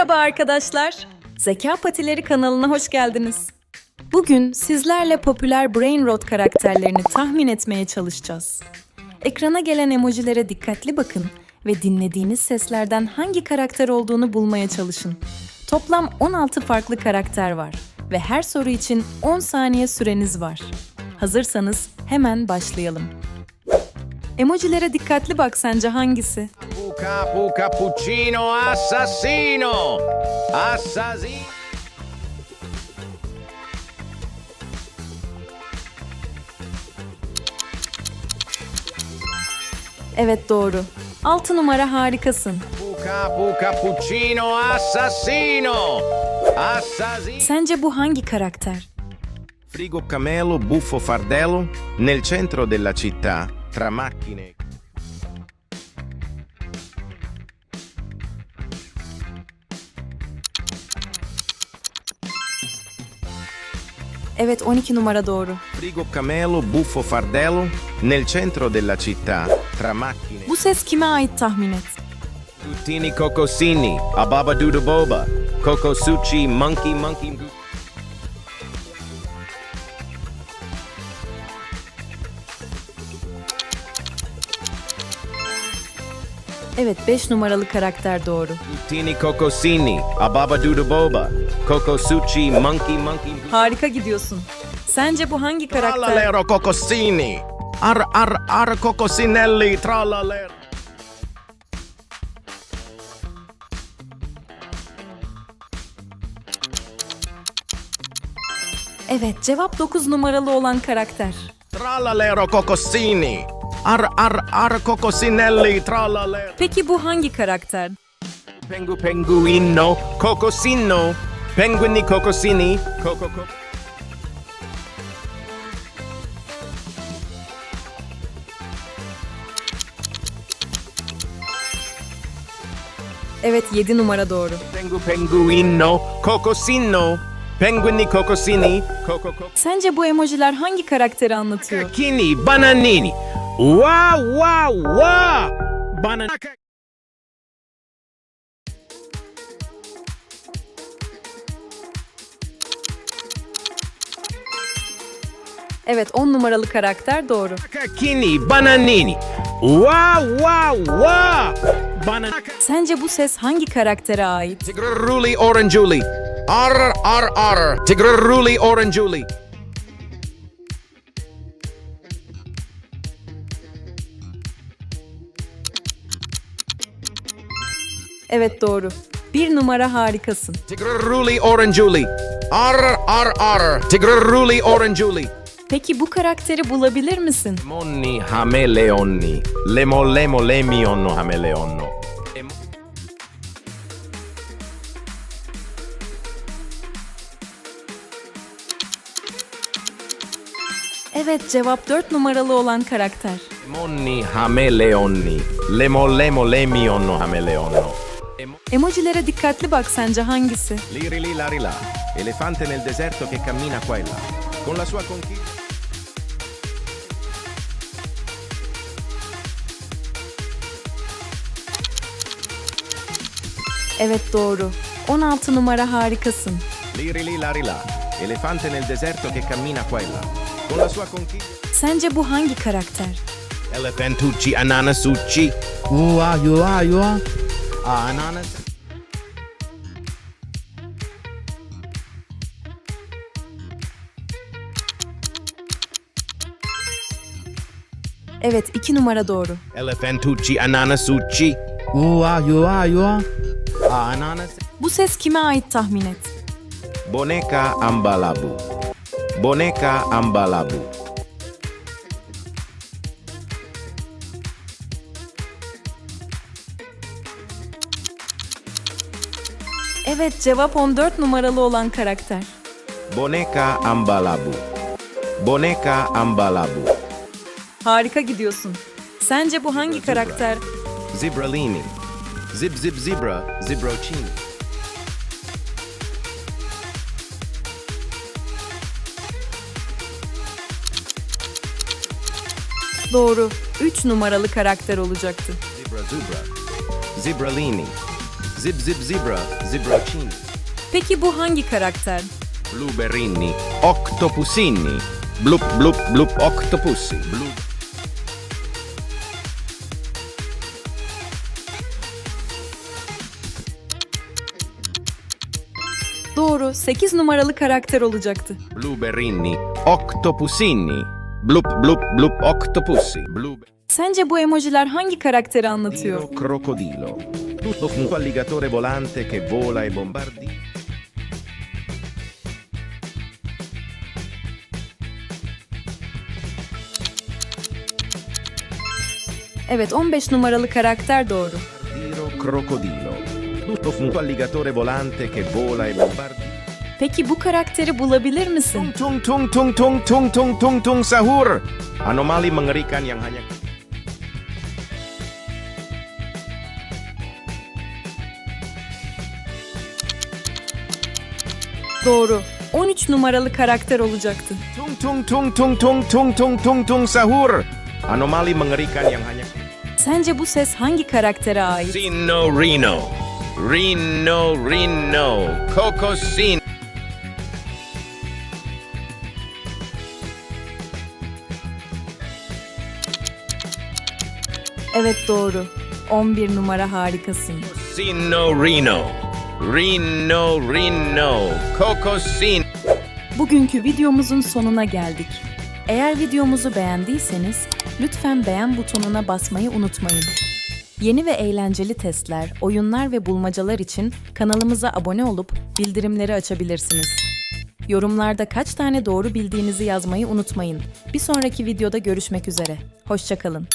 Merhaba arkadaşlar. Zeka Patileri kanalına hoş geldiniz. Bugün sizlerle popüler Brain Rot karakterlerini tahmin etmeye çalışacağız. Ekrana gelen emojilere dikkatli bakın ve dinlediğiniz seslerden hangi karakter olduğunu bulmaya çalışın. Toplam 16 farklı karakter var ve her soru için 10 saniye süreniz var. Hazırsanız hemen başlayalım. Emojilere dikkatli bak sence hangisi? Capu cappuccino assassino! Assassino! Evet doğru. 6 numara harikasın. Capu cappuccino assassino! Assassino! Sence bu hangi karakter? Frigo camelo buffo fardello nel centro della città tra macchine. Evet 12 numara doğru. Frigo camelo buffo fardello nel centro della città tra macchine. Bu ses kime ait tahmin et. Tuttini cocosini, ababa duda boba, cocosucci monkey monkey. Evet 5 numaralı karakter doğru. Tuttini cocosini, ababa duda boba, cocosucci monkey monkey. Harika gidiyorsun. Sence bu hangi karakter? Trallalero cocosini, ar ar ar cocosinelli, trallalero. Evet cevap 9 numaralı olan karakter. Trallalero cocosini, ar ar ar cocosinelli, trallalero. Peki bu hangi karakter? Pengu penguino, cocosino, penguini cocosini, coco coco. Evet 7 numara doğru. Pengu penguino, cocosino, penguini cocosini, coco coco. Sence bu emojiler hangi karakteri anlatıyor? Kini, bananini. Wa wa wa. Banan. Evet 10 numaralı karakter doğru. Kini, bananini. Wa wa wa. Banan. Sence bu ses hangi karaktere ait? Tigraruli oranjuli. Ar ar ar. Tigraruli oranjuli. Evet doğru. Bir numara harikasın. Tigraruli oranjuli. Ar ar ar. Tigraruli oranjuli. Peki bu karakteri bulabilir misin? Monni hameleonni. Lemo lemo lemionno hameleonno. Evet cevap 4 numaralı olan karakter. Monni hameleonni. Lemo lemo lemionno hameleonno. Em- Emojilere dikkatli bak sence hangisi? Liri li lari la. Elefante nel deserto che cammina qua e là. Con la sua conchiglia. Evet doğru. 16 numara harikasın. Liri li lari la. Elefante nel deserto che cammina qua e là. Con la sua conchiglia. Sence bu hangi karakter? Elefantucci ananasucci. Ua ua ua. Ananas. Evet 2 numara doğru. Elefantucci ananasucci. Ua ua ua. Ananas. Bu ses kime ait tahmin et. Boneca ambalabu. Boneca ambalabu. Evet cevap 14 numaralı olan karakter. Boneca ambalabu. Boneca ambalabu. Harika gidiyorsun. Sence bu hangi karakter? Zibralini. Zib zib zebra. Zibrocini. Doğru. 3 numaralı karakter olacaktı. Zebra zebra. Zibralini. Zip zip zebra, zebracini. Peki bu hangi karakter? Blueberrini, octopusini. Blup blup blup octopusi. Blue. Doğru, 8 numaralı karakter olacaktı. Blueberrini, octopusini. Blup blup blup octopusi. Blue. Sence bu emojiler hangi karakteri anlatıyor? Crocodilo. Tutto un alligatore volante che vola e bombardi. Evet, 15 numaralı karakter doğru. Tiro crocodilo. Tutto un alligatore volante che vola e bombardi. Peki bu karakteri bulabilir misin? Tung tung tung tung tung tung tung tung sahur. Anomali mengerikan yang hanya Doğru. 13 numaralı karakter olacaktı. tung tung tung tung tung tung tung tung tung sahur. Anomali mengerikan yang hanya Sence bu ses hangi karaktere ait? Sino Rino. Rino Rino. Coco Sin. Evet doğru. 11 numara harikasın. Sino Rino. Rino Rino. Coco Sin. Bugünkü videomuzun sonuna geldik. Eğer videomuzu beğendiyseniz lütfen beğen butonuna basmayı unutmayın. Yeni ve eğlenceli testler, oyunlar ve bulmacalar için kanalımıza abone olup bildirimleri açabilirsiniz. Yorumlarda kaç tane doğru bildiğinizi yazmayı unutmayın. Bir sonraki videoda görüşmek üzere. Hoşçakalın.